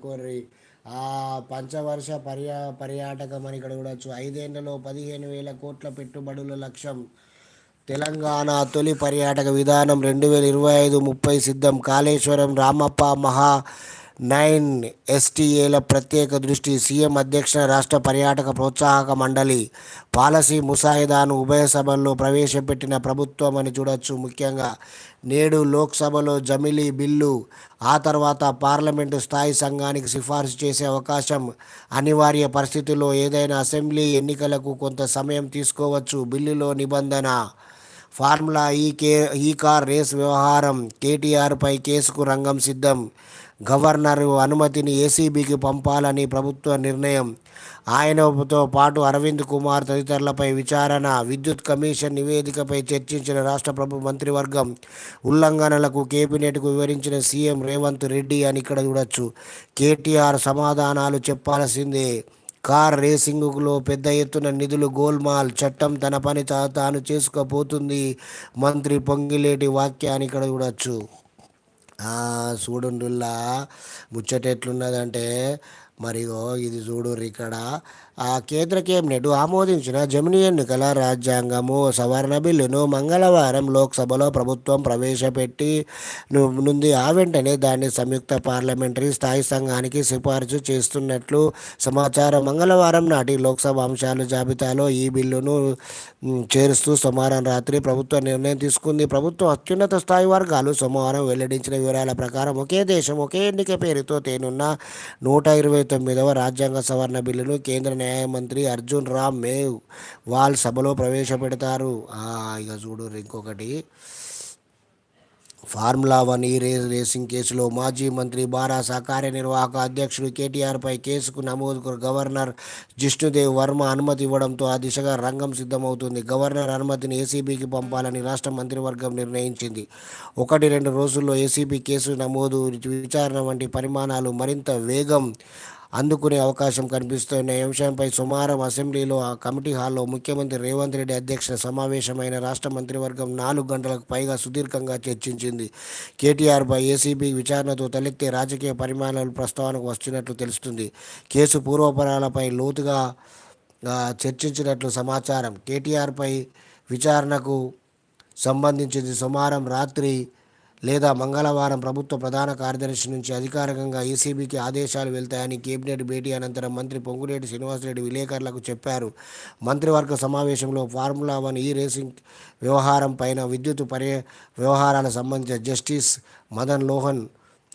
పేర్కొర్రి ఆ పంచవర్ష పర్యా పర్యాటకం అని ఇక్కడ చూడొచ్చు. ఐదేళ్ళలో పదిహేను వేల కోట్ల పెట్టుబడుల లక్ష్యం. తెలంగాణ తొలి పర్యాటక విధానం రెండు వేల ఇరవై ఐదు ముప్పై సిద్ధం. కాళేశ్వరం రామప్ప మహా నైన్ ఎస్టీఏల ప్రత్యేక దృష్టి సీఎం అధ్యక్ష రాష్ట్ర పర్యాటక ప్రోత్సాహక మండలి పాలసీ ముసాయిదాను ఉభయ సభల్లో ప్రవేశపెట్టిన ప్రభుత్వం అని చూడొచ్చు. ముఖ్యంగా నేడు లోక్సభలో జమిలీ బిల్లు ఆ తర్వాత పార్లమెంటు స్థాయి సంఘానికి సిఫార్సు చేసే అవకాశం అనివార్య పరిస్థితుల్లో ఏదైనా అసెంబ్లీ ఎన్నికలకు కొంత సమయం తీసుకోవచ్చు. బిల్లులో నిబంధన ఫార్ములా ఈ కే ఈ కార్ రేస్ వ్యవహారం కేటీఆర్పై కేసుకు రంగం సిద్ధం. గవర్నర్ అనుమతిని ఏసీబీకి పంపాలని ప్రభుత్వ నిర్ణయం. ఆయనతో పాటు అరవింద్ కుమార్ తదితరులపై విచారణ విద్యుత్ కమిషన్ నివేదికపై చర్చించిన రాష్ట్ర ప్రభు మంత్రివర్గం ఉల్లంఘనలకు కేబినెట్కు వివరించిన సీఎం రేవంత్ రెడ్డి అని ఇక్కడ చూడొచ్చు. కేటీఆర్ సమాధానాలు చెప్పాల్సిందే. కార్ రేసింగ్లో పెద్ద ఎత్తున నిధులు గోల్మాల్ చట్టం తన పని తా తాను చేసుకుపోతుంది మంత్రి పొంగిలేటి వాక్యాన్ని ఇక్కడ చూడొచ్చు. చూడుండుల్లా ముచ్చట ఎట్లున్నదంటే మరిగో ఇది చూడుర్రి ఇక్కడ ఆ కేంద్ర కేబినెట్ ఆమోదించిన జమిని ఎన్నికల రాజ్యాంగము సవరణ బిల్లును మంగళవారం లోక్సభలో ప్రభుత్వం ప్రవేశపెట్టి నుండి ఆ వెంటనే దాన్ని సంయుక్త పార్లమెంటరీ స్థాయి సంఘానికి సిఫార్సు చేస్తున్నట్లు సమాచారం. మంగళవారం నాటి లోక్సభ అంశాల జాబితాలో ఈ బిల్లును చేరుస్తూ సోమవారం రాత్రి ప్రభుత్వం నిర్ణయం తీసుకుంది. ప్రభుత్వం అత్యున్నత స్థాయి వర్గాలు సోమవారం వెల్లడించిన వివరాల ప్రకారం ఒకే దేశం ఒకే ఎన్నిక పేరుతో తేనున్న నూట ఇరవై తొమ్మిదవ రాజ్యాంగ సవరణ బిల్లును కేంద్ర న్యాయమంత్రి అర్జున్ రామ్ మేవ్ వాల్ సభలో ప్రవేశపెడతారు. ఇక చూడు ఇంకొకటి. Formula one E race racing కేసులో మాజీ మంత్రి బారాసా కార్యనిర్వాహక అధ్యక్షుడు కేటీఆర్పై కేసుకు నమోదుకు గవర్నర్ జిష్ణుదేవ్ వర్మ అనుమతి ఇవ్వడంతో ఆ దిశగా రంగం సిద్ధమవుతుంది. గవర్నర్ అనుమతిని ఏసీబీకి పంపాలని రాష్ట్ర మంత్రివర్గం నిర్ణయించింది. ఒకటి రెండు రోజుల్లో ఏసీబీ కేసు నమోదు విచారణ వంటి పరిమాణాలు మరింత వేగం అందుకునే అవకాశం కనిపిస్తున్న అంశంపై సుమారం అసెంబ్లీలో ఆ కమిటీ హాల్లో ముఖ్యమంత్రి రేవంత్ రెడ్డి అధ్యక్షత సమావేశమైన రాష్ట్ర మంత్రివర్గం నాలుగు గంటలకు పైగా సుదీర్ఘంగా చర్చించింది. కేటీఆర్పై ఏసీబీ విచారణతో తలెత్తే రాజకీయ పరిమాణాలు ప్రస్తావనకు వస్తున్నట్లు తెలుస్తుంది. కేసు పూర్వపరాలపై లోతుగా చర్చించినట్లు సమాచారం. కేటీఆర్పై విచారణకు సంబంధించింది సుమారం రాత్రి లేదా మంగళవారం ప్రభుత్వ ప్రధాన కార్యదర్శి నుంచి అధికారికంగా ఏసీబీకి ఆదేశాలు వెళ్తాయని కేబినెట్ భేటీ అనంతరం మంత్రి పొంగులేటి శ్రీనివాసరెడ్డి విలేకరులకు చెప్పారు. మంత్రివర్గ సమావేశంలో ఫార్ములా వన్ ఈ రేసింగ్ వ్యవహారం పైన విద్యుత్ పర్య వ్యవహారాలకు సంబంధించిన జస్టిస్ మదన్ లోహన్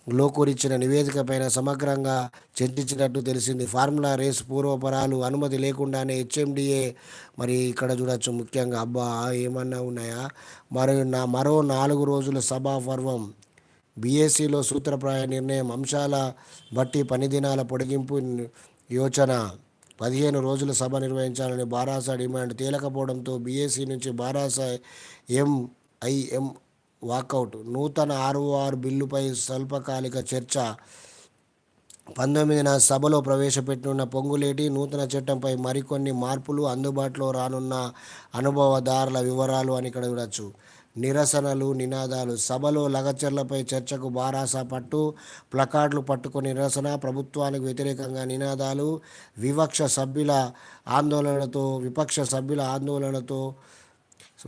లోకూరిచ్చిన నివేదికపైన సమగ్రంగా చర్చించినట్టు తెలిసింది. ఫార్ములా రేస్ పూర్వపరాలు అనుమతి లేకుండానే హెచ్ఎండిఏ మరి ఇక్కడ చూడొచ్చు ముఖ్యంగా. అబ్బా ఏమన్నా ఉన్నాయా? మరియు నా మరో నాలుగు రోజుల సభా పర్వం. బీఎస్సీలో సూత్రప్రాయ నిర్ణయం అంశాల బట్టి పనిదినాల పొడిగింపు యోచన. పదిహేను రోజుల సభ నిర్వహించాలని బారాసా డిమాండ్. తేలకపోవడంతో బీఎస్సీ నుంచి బారాసా ఎంఐఎం వాకౌట్. నూతన ఆర్ఓఆర్ బిల్లుపై స్వల్పకాలిక చర్చ. పంతొమ్మిదిన సభలో ప్రవేశపెట్టనున్న పొంగులేటి నూతన చట్టంపై మరికొన్ని మార్పులు అందుబాటులో రానున్న అనుభవదారుల వివరాలు అని ఇక్కడ చూడొచ్చు. నిరసనలు నినాదాలు. సభలో లగచర్లపై చర్చకు బారాసా పట్టు ప్లకార్డులు పట్టుకుని నిరసన ప్రభుత్వానికి వ్యతిరేకంగా నినాదాలు వివక్ష సభ్యుల ఆందోళనలతో విపక్ష సభ్యుల ఆందోళనతో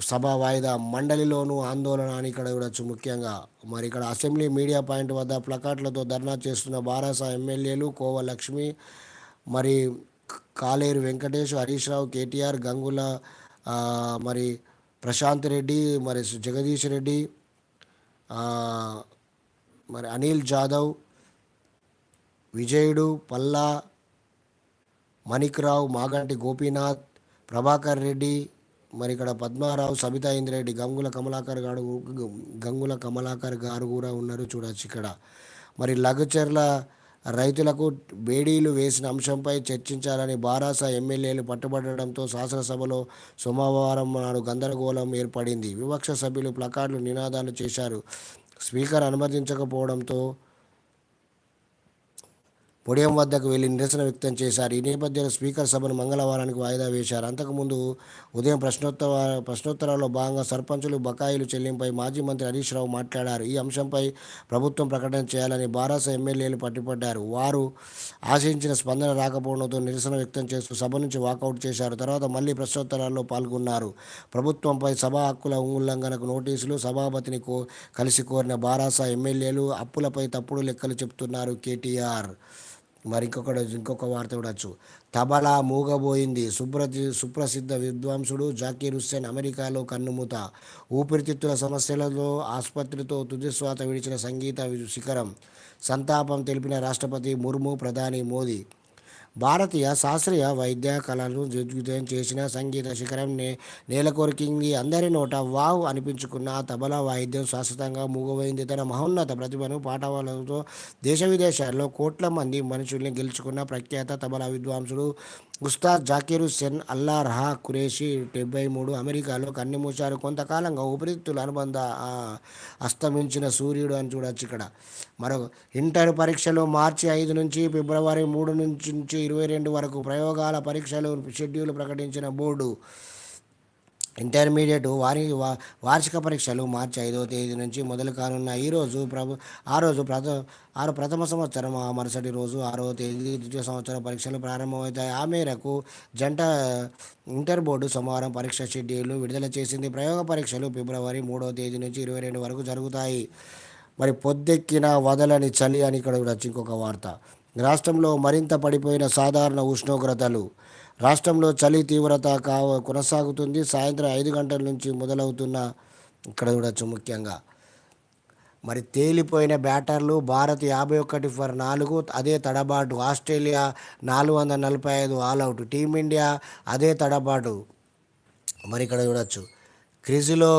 సభ వాయిదా మండలిలోనూ ఆందోళన అని ఇక్కడ చూడొచ్చు ముఖ్యంగా. మరి ఇక్కడ అసెంబ్లీ మీడియా పాయింట్ వద్ద ప్లకార్డులతో ధర్నా చేస్తున్న బారాస ఎమ్మెల్యేలు కోవ లక్ష్మి మరి కాలేరు వెంకటేష్ హరీష్ రావు కేటీఆర్ గంగుల మరి ప్రశాంత్ రెడ్డి మరి జగదీష్ రెడ్డి మరి అనిల్ జాదవ్ విజయుడు పల్లా మణిక్రావు మాగంటి గోపీనాథ్ ప్రభాకర్ రెడ్డి మరి ఇక్కడ పద్మారావు సబితా ఇంద్రెడ్డి గంగుల కమలాకర్ గారు గంగుల కమలాకర్ గారు కూడా ఉన్నారు చూడొచ్చు ఇక్కడ. మరి లఘుచర్ల రైతులకు బేడీలు వేసిన అంశంపై చర్చించాలని బారాస ఎమ్మెల్యేలు పట్టుబడడంతో శాసనసభలో సోమవారం నాడు గందరగోళం ఏర్పడింది. వివక్ష సభ్యులు ప్లకార్డులు నినాదాలు చేశారు. స్పీకర్ అనుమతించకపోవడంతో పొడియం వద్దకు వెళ్ళి నిరసన వ్యక్తం చేశారు. ఈ నేపథ్యంలో స్పీకర్ సభను మంగళవారానికి వాయిదా వేశారు. అంతకుముందు ఉదయం ప్రశ్నోత్తర ప్రశ్నోత్తరాల్లో భాగంగా సర్పంచులు బకాయిలు చెల్లింపై మాజీ మంత్రి హరీష్ రావు మాట్లాడారు. ఈ అంశంపై ప్రభుత్వం ప్రకటన చేయాలని బారాస ఎమ్మెల్యేలు పట్టుపడ్డారు వారు ఆశించిన స్పందన రాకపోవడంతో నిరసన వ్యక్తం చేస్తూ సభ నుంచి వాకౌట్ చేశారు. తర్వాత మళ్ళీ ప్రశ్నోత్తరాల్లో పాల్గొన్నారు. ప్రభుత్వంపై సభా హక్కుల ఉల్లంఘనకు నోటీసులు సభాపతిని కో కలిసి కోరిన బారాస ఎమ్మెల్యేలు అప్పులపై తప్పుడు లెక్కలు చెప్తున్నారు కేటీఆర్. మరి ఇంకొకటి ఇంకొక వార్త చూడొచ్చు తబలా మూగబోయింది. సుప్రతి సుప్రసిద్ధ విద్వాంసుడు జాకీర్ హుస్సేన్ అమెరికాలో కన్నుమూత. ఊపిరితిత్తుల సమస్యలతో ఆసుపత్రితో తుదిశ్వాత విడిచిన సంగీత శిఖరం. సంతాపం తెలిపిన రాష్ట్రపతి ముర్ము ప్రధాని మోదీ. భారతీయ శాస్త్రీయ వైద్య కళలు దిగ్విజయం చేసిన సంగీత శిఖరం నే నేలకొరికింది. అందరి నోట వావ్ అనిపించుకున్న తబలా వాయిద్యం శాశ్వతంగా మూగబోయింది తన మహోన్నత ప్రతిభను పాఠవాలతో దేశ విదేశాల్లో కోట్ల మంది మనుషుల్ని గెలుచుకున్న ప్రఖ్యాత తబలా విద్వాంసుడు ఉస్తాద్ జాకీర్ హుస్సేన్ అల్లా రహా ఖురేషి డెబ్బై మూడు అమెరికాలో కన్నెమూశారు కొంతకాలంగా ఊపిరితిత్తుల అనుబంధ అస్తమించిన సూర్యుడు అని చూడొచ్చు ఇక్కడ. మరో ఇంటర్ పరీక్షలు మార్చి ఐదు నుంచి ఫిబ్రవరి మూడు నుంచి ఇరవై రెండు వరకు ప్రయోగాల పరీక్షలు షెడ్యూల్ ప్రకటించిన బోర్డు ఇంటర్మీడియట్ వారి వా- వార్షిక పరీక్షలు మార్చి ఐదవ తేదీ నుంచి మొదలు కానున్న ఈ రోజు ప్రభు ఆ రోజు ప్రథ ఆరు ప్రథమ సంవత్సరం ఆ మరుసటి రోజు ఆరవ తేదీ ద్వితీయ సంవత్సరం పరీక్షలు ప్రారంభమవుతాయి. ఆ మేరకు జంట ఇంటర్ బోర్డు సోమవారం పరీక్ష షెడ్యూల్ విడుదల చేసింది. ప్రయోగ పరీక్షలు ఫిబ్రవరి మూడవ తేదీ నుంచి ఇరవై రెండు వరకు జరుగుతాయి. మరి పొద్దెక్కిన వదలని చలి అని ఇక్కడ కూడా వచ్చి ఇంకొక వార్త. రాష్ట్రంలో మరింత పడిపోయిన సాధారణ ఉష్ణోగ్రతలు రాష్ట్రంలో చలి తీవ్రత కావ కొనసాగుతుంది. సాయంత్రం ఐదు గంటల నుంచి మొదలవుతున్న ఇక్కడ చూడొచ్చు ముఖ్యంగా మరి తేలిపోయిన బ్యాటర్లు భారత్ యాభై ఒకటి ఫర్ నాలుగు అదే తడబాటు ఆస్ట్రేలియా నాలుగు వందల నలభై ఐదు ఆల్అవుట్ టీమిండియా అదే తడబాటు. మరి ఇక్కడ చూడొచ్చు క్రిజ్లో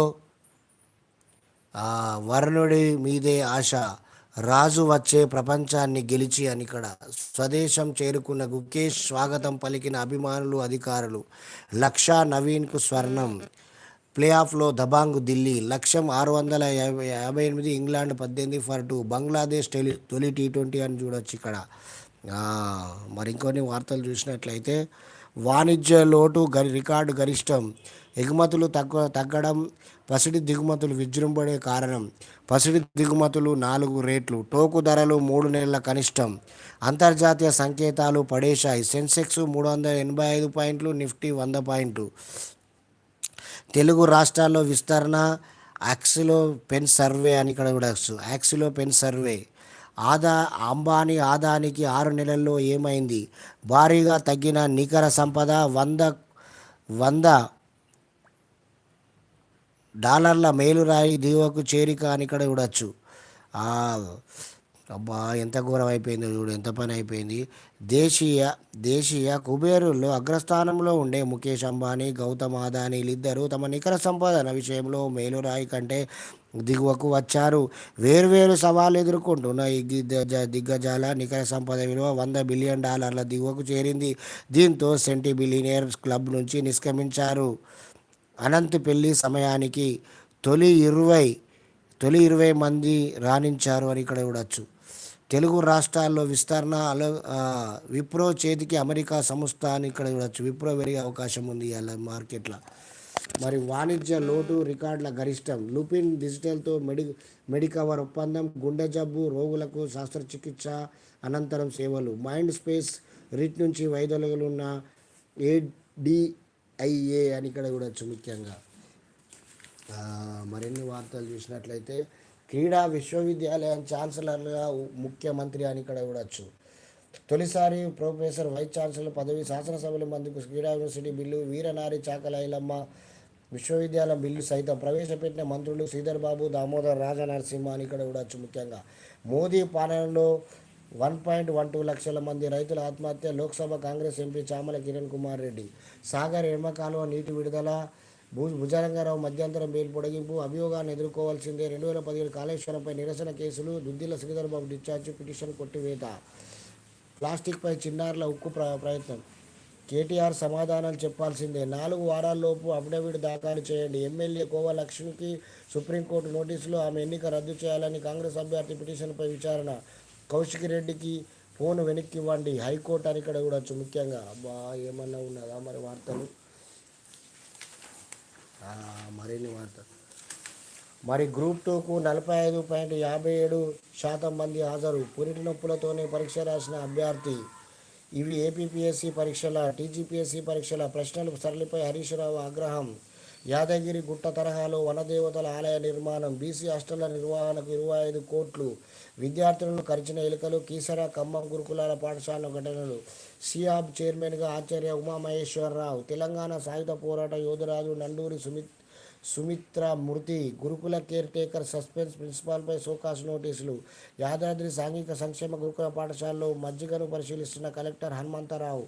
వరుణుడి మీదే ఆశ. రాజు వచ్చే ప్రపంచాన్ని గెలిచి అని ఇక్కడ స్వదేశం చేరుకున్న గుకేష్ స్వాగతం పలికిన అభిమానులు అధికారులు. లక్షా నవీన్కు స్వర్ణం. ప్లే ఆఫ్లో దబాంగ్ ఢిల్లీ. లక్ష్యం ఆరు వందల యాభై యాభై ఎనిమిది ఇంగ్లాండ్ పద్దెనిమిది ఫర్ టూ. బంగ్లాదేశ్ టెలి తొలి టీ ట్వంటీ అని చూడొచ్చు ఇక్కడ. మరికొన్ని మరి ఇంకొన్ని వార్తలు చూసినట్లయితే వాణిజ్య లోటు గరి రికార్డు గరిష్టం. ఎగుమతులు తగ్గ తగ్గడం పసిడి దిగుమతులు విజృంభడే కారణం. పసిడి దిగుమతులు నాలుగు రేట్లు టోకు ధరలు మూడు నెలల కనిష్టం. అంతర్జాతీయ సంకేతాలు పడేశాయి. సెన్సెక్స్ మూడు వందల ఎనభై ఐదు పాయింట్లు నిఫ్టీ వంద పాయింట్లు. తెలుగు రాష్ట్రాల్లో విస్తరణ యాక్సిలో పెన్ సర్వే అని ఇక్కడ కూడా యాక్సిలో పెన్ సర్వే. ఆదా అంబానీ ఆదానికి ఆరు నెలల్లో ఏమైంది? భారీగా తగ్గిన నికర సంపద వంద వంద డాలర్ల మేలురాయి దిగువకు చేరిక అని ఇక్కడ చూడొచ్చు. అబ్బా ఎంత ఘోరం అయిపోయిందో చూడు ఎంత పని అయిపోయింది. దేశీయ దేశీయ కుబేరుల్లో అగ్రస్థానంలో ఉండే ముఖేష్ అంబానీ గౌతమ్ అదానీలిద్దరూ తమ నికర సంపాదన విషయంలో మేలురాయి కంటే దిగువకు వచ్చారు. వేర్వేరు సవాళ్ళు ఎదుర్కొంటున్న ఈ దిగ్గజాల నికర సంపద విలువ వంద బిలియన్ డాలర్ల దిగువకు చేరింది. దీంతో సెంటీ బిలియనియర్స్ క్లబ్ నుంచి నిష్క్రమించారు. అనంత్ పెళ్ళి సమయానికి తొలి ఇరవై తొలి ఇరవై మంది రాణించారు అని ఇక్కడ చూడొచ్చు. తెలుగు రాష్ట్రాల్లో విస్తరణ అల విప్రో చేతికి అమెరికా సంస్థ అని ఇక్కడ చూడొచ్చు. విప్రో పెరిగే అవకాశం ఉంది అలా మార్కెట్లో. మరి వాణిజ్య లోటు రికార్డుల గరిష్టం. లుపిన్ డిజిటల్తో మెడి మెడికవర్ ఒప్పందం గుండె జబ్బు రోగులకు శస్త్రచికిత్స అనంతరం సేవలు. మైండ్ స్పేస్ రిట్ నుంచి వైదొలగలున్న ఐఏ అని ఇక్కడ చూడొచ్చు ముఖ్యంగా. మరిన్ని వార్తలు చూసినట్లయితే క్రీడా విశ్వవిద్యాలయం ఛాన్సలర్గా ముఖ్యమంత్రి అని ఇక్కడ చూడొచ్చు తొలిసారి ప్రొఫెసర్ వైస్ ఛాన్సలర్ పదవి శాసనసభలో మందుకు క్రీడా యూనివర్సిటీ బిల్లు వీరనారి చాకలైలమ్మ విశ్వవిద్యాలయం బిల్లు సైతం ప్రవేశపెట్టిన మంత్రులు శ్రీధర్ బాబు దామోదర్ రాజనరసింహ అని ఇక్కడ చూడొచ్చు ముఖ్యంగా. మోదీ పాలనలో వన్ పాయింట్ వన్ టూ లక్షల మంది రైతుల ఆత్మహత్య లోక్సభ కాంగ్రెస్ ఎంపీ చామల కిరణ్ కుమార్ రెడ్డి. సాగర్ ఎడమ కాలువ నీటి విడుదల భూ భుజరంగారావు మధ్యంతరం బెయిల్ పొడిగింపు అభియోగాన్ని ఎదుర్కోవాల్సిందే. రెండు వేల పదిహేడు కాళేశ్వరంపై నిరసన కేసులు దుద్దిల శ్రీధర్బాబు డిశ్చార్జ్ పిటిషన్ కొట్టివేత. ప్లాస్టిక్పై చిన్నారుల ఉక్కు ప్ర ప్రయత్నం. కేటీఆర్ సమాధానాలు చెప్పాల్సిందే. నాలుగు వారాల్లోపు అఫిడవిట్ దాఖలు చేయండి. ఎమ్మెల్యే కోవ లక్ష్మికి సుప్రీంకోర్టు నోటీసులో ఆమె ఎన్నిక రద్దు చేయాలని కాంగ్రెస్ అభ్యర్థి పిటిషన్పై విచారణ. కౌశిక్ రెడ్డికి ఫోన్ వెనక్కి ఇవ్వండి హైకోర్టు అని ఇక్కడ కూడా ముఖ్యంగా అబ్బా ఏమన్నా ఉన్నదా మరి వార్తలు? మరిన్ని వార్తలు మరి గ్రూప్ టూకు నలభై ఐదు పాయింట్ యాభై ఏడు శాతం మంది హాజరు. పురిటి నొప్పులతోనే పరీక్ష రాసిన అభ్యర్థి. ఇవి ఏపీపీఎస్సీ పరీక్షల టీజీపీఎస్సీ పరీక్షల ప్రశ్నలు సరళిపై హరీష్ రావు ఆగ్రహం. యాదగిరి గుట్ట తరహాలో వనదేవతల ఆలయ నిర్మాణం బీసీ హాస్టళ్ళ నిర్వహణకు ఇరవై ఐదు కోట్లు. విద్యార్థులను కరిచిన ఎలుకలు కీసర ఖమ్మం గురుకులాల పాఠశాల ఘటనలు. సియాబ్ చైర్మన్గా ఆచార్య ఉమామహేశ్వరరావు. తెలంగాణ సాయుధ పోరాట యోధురాజు నండూరి సుమిత్ సుమిత్ర మృతి గురుకుల కేర్ టేకర్ సస్పెన్స్ ప్రిన్సిపాల్పై సోకాస్ నోటీసులు. యాదాద్రి సాంఘిక సంక్షేమ గురుకుల పాఠశాలలో మజ్జిగను పరిశీలిస్తున్న కలెక్టర్ హనుమంతరావు.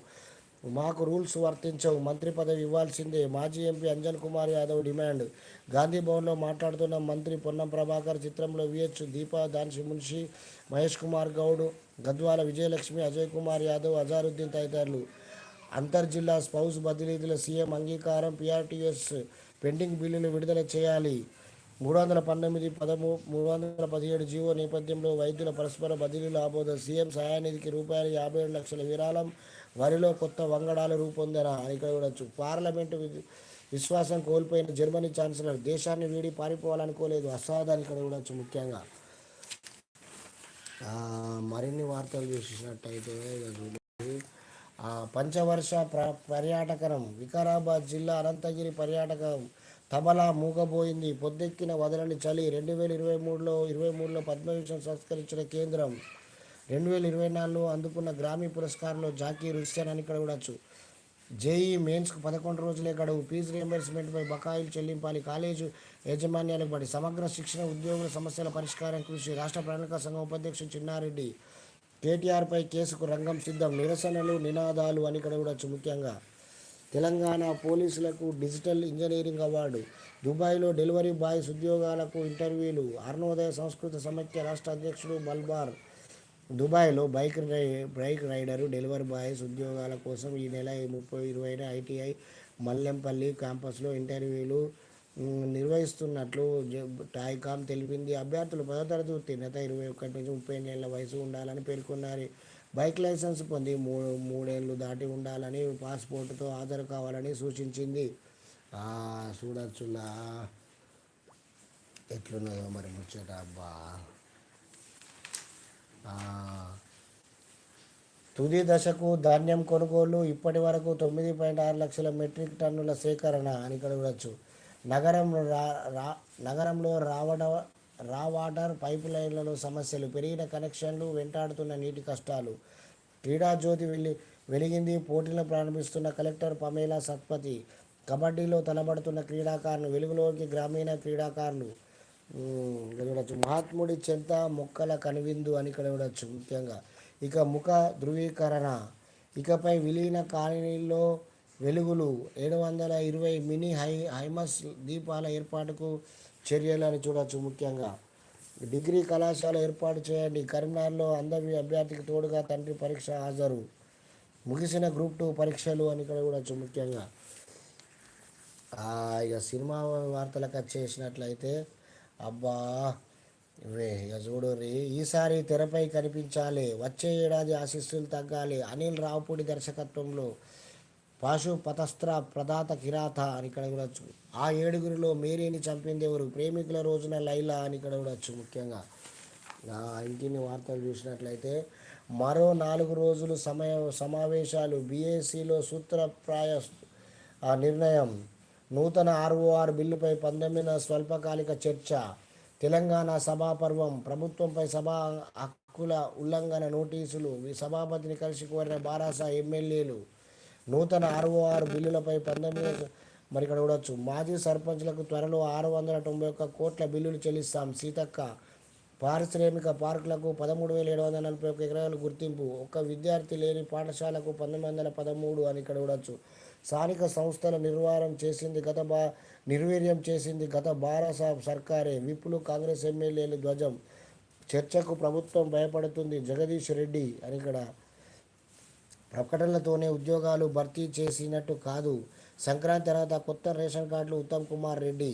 మాకు రూల్స్ వర్తించవు. మంత్రి పదవి ఇవ్వాల్సిందే. మాజీ ఎంపీ అంజన్ కుమార్ యాదవ్ డిమాండ్. గాంధీ భవన్లో మాట్లాడుతున్న మంత్రి పొన్నం ప్రభాకర్ చిత్రంలో విహెచ్ దీపా దాన్సి మున్షి మహేష్ కుమార్ గౌడ్ గద్వాల విజయలక్ష్మి అజయ్ కుమార్ యాదవ్ అజారుద్దీన్ తదితరులు. అంతర్జిల్లా స్పౌస్ బదిలీల సీఎం అంగీకారం పిఆర్టీఎస్ పెండింగ్ బిల్లులు విడుదల చేయాలి. మూడు వందల పంతొమ్మిది పదమూ మూడు వందల పదిహేడు జీవో నేపథ్యంలో వైద్యుల పరస్పర బదిలీలు ఆబోధ సీఎం సహాయనిధికి రూపాయలు యాభై ఏడు లక్షల విరాళం. వరిలో కొత్త వంగడాలు రూపొందన అని ఇక్కడ చూడొచ్చు పార్లమెంటు విశ్వాసం కోల్పోయిన జర్మనీ ఛాన్సలర్ దేశాన్ని వీడి పారిపోవాలనుకోలేదు. అసాధాన్ని ఇక్కడ చూడొచ్చు ముఖ్యంగా. మరిన్ని వార్తలు చూసినట్టయితే పంచవర్ష ప్ర పర్యాటకరం వికారాబాద్ జిల్లా అనంతగిరి పర్యాటకం తబలా మూగబోయింది. పొద్దెక్కిన వదలని చలి రెండు వేల ఇరవై మూడులో ఇరవై మూడులో పద్మవిభూషణ్ సంస్కరించిన కేంద్రం రెండు వేల ఇరవై నాలుగులో అందుకున్న గ్రామీ పురస్కారంలో జాకీర్ హుస్సేన్ అని ఇక్కడ చూడొచ్చు జేఈ మెయిన్స్కు పదకొండు రోజులే గడువు. ఫీజు రియంబర్స్మెంట్పై బకాయిలు చెల్లింపాలి. కాలేజు యాజమాన్యాలకు పడి సమగ్ర శిక్షణ ఉద్యోగుల సమస్యల పరిష్కారం కృషి రాష్ట్ర ప్రణాళిక సంఘం ఉపాధ్యక్షుడు చిన్నారెడ్డి. కేటీఆర్పై కేసుకు రంగం సిద్ధం. నిరసనలు నినాదాలు అని ఇక్కడ చూడొచ్చు ముఖ్యంగా. తెలంగాణ పోలీసులకు డిజిటల్ ఇంజనీరింగ్ అవార్డు. దుబాయ్లో డెలివరీ బాయ్స్ ఉద్యోగాలకు ఇంటర్వ్యూలు. అరుణోదయ సంస్కృత సమైక్య రాష్ట్ర అధ్యక్షుడు మల్బార్. దుబాయ్లో బైక్ రై బైక్ రైడరు డెలివరీ బాయ్స్ ఉద్యోగాల కోసం ఈ నెల ముప్పై ఇరవైన ఐటీఐ మల్లెంపల్లి క్యాంపస్లో ఇంటర్వ్యూలు నిర్వహిస్తున్నట్లు జ- టాయ్కామ్ తెలిపింది. అభ్యర్థులు పదో తరగతి ఉత్తీర్ణత ఇరవై ఒకటి నుంచి ముప్పై ఏళ్ళ వయసు ఉండాలని పేర్కొన్నారు. బైక్ లైసెన్స్ పొంది మూడు మూడేళ్ళు దాటి ఉండాలని పాస్పోర్టుతో హాజరు కావాలని సూచించింది. చూడచ్చులా ఎట్లున్నదో మరి ముచ్చట అబ్బా. తుది దశకు ధాన్యం కొనుగోలు ఇప్పటి వరకు తొమ్మిది పాయింట్ ఆరు లక్షల మెట్రిక్ టన్నుల సేకరణ అని ఇక్కడ చూడొచ్చు. నగరంలో రా రా- నగరంలో రావడ రా వాటర్ పైప్ లైన్లలో సమస్యలు పెరిగిన కనెక్షన్లు వెంటాడుతున్న నీటి కష్టాలు. క్రీడా జ్యోతి వెలి వెలిగింది పోటీలను ప్రారంభిస్తున్న కలెక్టర్ పమేలా సత్పతి. కబడ్డీలో తలబడుతున్న క్రీడాకారులు వెలుగులోకి గ్రామీణ క్రీడాకారులు. ఇక్కడ చూడొచ్చు. మహాత్ముడి చెంత మొక్కల కనువిందు అని ఇక్కడ చూడొచ్చు ముఖ్యంగా. ఇక ముఖ ధృవీకరణ. ఇకపై విలీన కాలనీల్లో వెలుగులు. ఏడు వందల ఇరవై మినీ హై హైమస్ దీపాల ఏర్పాటుకు చర్యలు అని చూడొచ్చు ముఖ్యంగా. డిగ్రీ కళాశాల ఏర్పాటు చేయండి. కరీంనగర్లో అందరి అభ్యర్థికి తోడుగా తండ్రి పరీక్ష హాజరు. ముగిసిన గ్రూప్ టూ పరీక్షలు అని ఇక్కడ చూడొచ్చు ముఖ్యంగా. ఇక సినిమా వార్తలకు వచ్చేసినట్లయితే అబ్బా ఇవే ఇక ఈసారి తెరపై కనిపించాలి వచ్చే ఏడాది ఆశీస్సులు తగ్గాలి. అనిల్ రావుపూడి దర్శకత్వంలో పాశు పతస్త్ర ప్రదాత కిరాత అని ఇక్కడ చూడొచ్చు ఆ ఏడుగురిలో మేరీని చంపింది ఎవరు? ప్రేమికుల రోజున లైలా అని ఇక్కడ చూడొచ్చు ముఖ్యంగా. నా ఇంటిని వార్తలు చూసినట్లయితే మరో నాలుగు రోజులు సమయ సమావేశాలు బీఏసీలో సూత్రప్రాయ ఆ నిర్ణయం నూతన ఆర్ఓఆర్ బిల్లుపై పంతొమ్మిదిన స్వల్పకాలిక చర్చ. తెలంగాణ సభాపర్వం ప్రభుత్వంపై సభా హక్కుల ఉల్లంఘన నోటీసులు సభాపతిని కలిసి కోరిన బారాస ఎమ్మెల్యేలు. నూతన ఆర్ఓఆర్ బిల్లులపై పంతొమ్మిది మరి ఇక్కడ చూడొచ్చు. మాజీ సర్పంచ్లకు త్వరలో ఆరు వందల తొంభై ఒక్క కోట్ల బిల్లులు చెల్లిస్తాం. సీతక్క పారిశ్రామిక పార్కులకు పదమూడు వేల ఏడు వందల నలభై ఒక్క ఎకరాలు గుర్తింపు. ఒక్క విద్యార్థి లేని పాఠశాలకు పంతొమ్మిది వందల పదమూడు అని ఇక్కడ చూడొచ్చు. స్థానిక సంస్థల నిర్వహణ చేసింది గత బా నిర్వీర్యం చేసింది గత బారాసాబ్ సర్కారే. విప్పులు కాంగ్రెస్ ఎమ్మెల్యేలు ధ్వజం. చర్చకు ప్రభుత్వం భయపడుతుంది. జగదీష్ రెడ్డి అని ఇక్కడ ప్రకటనలతోనే ఉద్యోగాలు భర్తీ చేసినట్టు కాదు. సంక్రాంతి తర్వాత కొత్త రేషన్ కార్డులు ఉత్తమ్ కుమార్ రెడ్డి.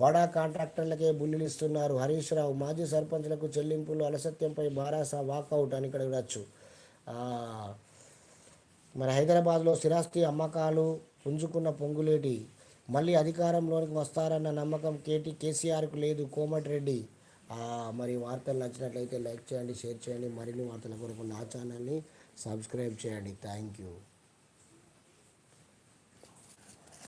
బడా కాంట్రాక్టర్లకే బుల్లులు ఇస్తున్నారు హరీష్ రావు మాజీ సర్పంచ్లకు చెల్లింపులు అలసత్యంపై బారాస వాకౌట్ అని ఇక్కడ వినొచ్చు. మన మరి హైదరాబాద్లో స్థిరాస్తి అమ్మకాలు పుంజుకున్న పొంగులేటి మళ్ళీ అధికారంలోనికి వస్తారన్న నమ్మకం కేటీ కేసీఆర్కు లేదు. కోమటిరెడ్డి రెడ్డి మరి వార్తలు నచ్చినట్లయితే లైక్ చేయండి షేర్ చేయండి. మరిన్ని వార్తల కొరకు నా ఛానల్ని సబ్స్క్రైబ్ చేయండి. Thank you.